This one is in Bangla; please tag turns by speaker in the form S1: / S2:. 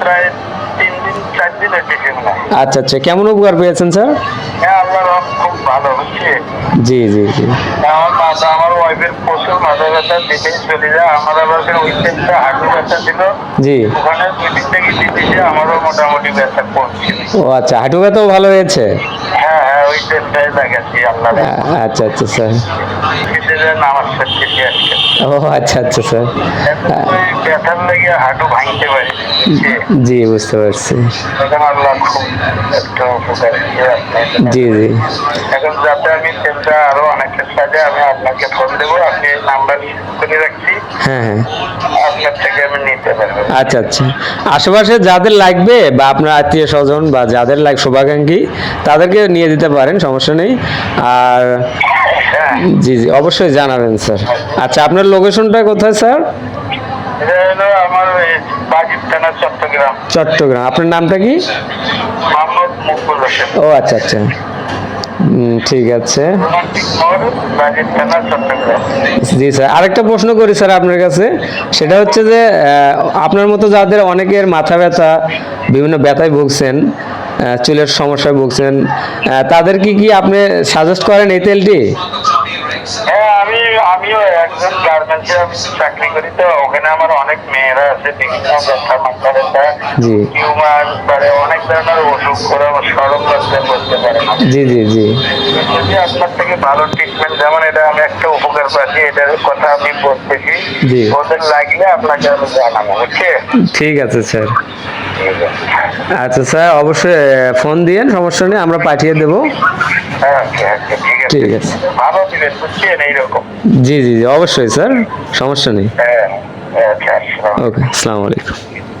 S1: প্রায় তিন দিন চার দিন হচ্ছে
S2: আচ্ছা আচ্ছা কেমন উপকার পেয়েছেন স্যার?
S1: হ্যাঁ আল্লাহ খুব ভালো হচ্ছে
S2: জি জি জি।
S1: আমার মাথা আমার ওয়াইফের প্রচুর মাথা ব্যথা দিতেই চলে যায়। আমার আবার ওই টাইমটা হাঁটু ব্যথা ছিল।
S2: জি।
S1: ওখানে দুই দিন থেকে দিতেছে আমারও মোটামুটি ব্যথা
S2: ও আচ্ছা হাঁটু ব্যথাও ভালো হয়েছে? আচ্ছা আচ্ছা স্যার। ও আচ্ছা আচ্ছা স্যার। জি বুঝতে পারছি। জি জি।
S1: এখন যাতে আমি তেলটা অনেকের আমি আপনাকে ফোন দেবো আপনি নাম্বার করে রাখছি।
S2: হ্যাঁ হ্যাঁ।
S1: আপনার থেকে আমি নিতে পারব।
S2: আচ্ছা আচ্ছা। আশেপাশে যাদের লাগবে বা আপনার আত্মীয় স্বজন বা যাদের লাগ শুভাকাঙ্ক্ষী তাদেরকে নিয়ে দিতে পারেন সমস্যা নেই। আর
S1: হ্যাঁ।
S2: জি জি অবশ্যই জানাবেন স্যার। আচ্ছা আপনার লোকেশনটা কোথায় স্যার?
S1: চট্টগ্রাম।
S2: চট্টগ্রাম। আপনার নামটা কি? ও আচ্ছা আচ্ছা। ঠিক আছে। জি স্যার। আরেকটা প্রশ্ন করি স্যার আপনার কাছে। সেটা হচ্ছে যে আপনার মতো যাদের অনেকের মাথা ব্যথা বিভিন্ন ব্যথায় ভুগছেন চুলের সমস্যায় ভুগছেন তাদের কি কি আপনি সাজেস্ট করেন এই তেলটি?
S1: হ্যাঁ আমি আমিও একজন গার্মেন্টসে চাকরি করি তো। ওখানে আমার অনেক মেয়েরা আছে বিভিন্ন ব্যথা মাথা ব্যথা টিউমার অনেক ধরনের অসুখ করে
S2: জি জি জি।
S1: যদি আপনার থেকে ভালো ট্রিটমেন্ট যেমন এটা আমি একটা উপকার পাচ্ছি এটার কথা আমি বলতেছি
S2: জি।
S1: ওদের লাগলে আপনাকে আমি জানাব বুঝছে
S2: ঠিক আছে স্যার।
S1: ঠিক আছে।
S2: আচ্ছা স্যার অবশ্যই ফোন দিয়েন সমস্যা নেই আমরা পাঠিয়ে দেবো।
S1: হ্যাঁ ওকে ওকে ঠিক আছে।
S2: জি জি জি অবশ্যই স্যার সমস্যা নেই।
S1: হ্যাঁ আচ্ছা আসসালাম
S2: ওকে আসসালামু আলাইকুম।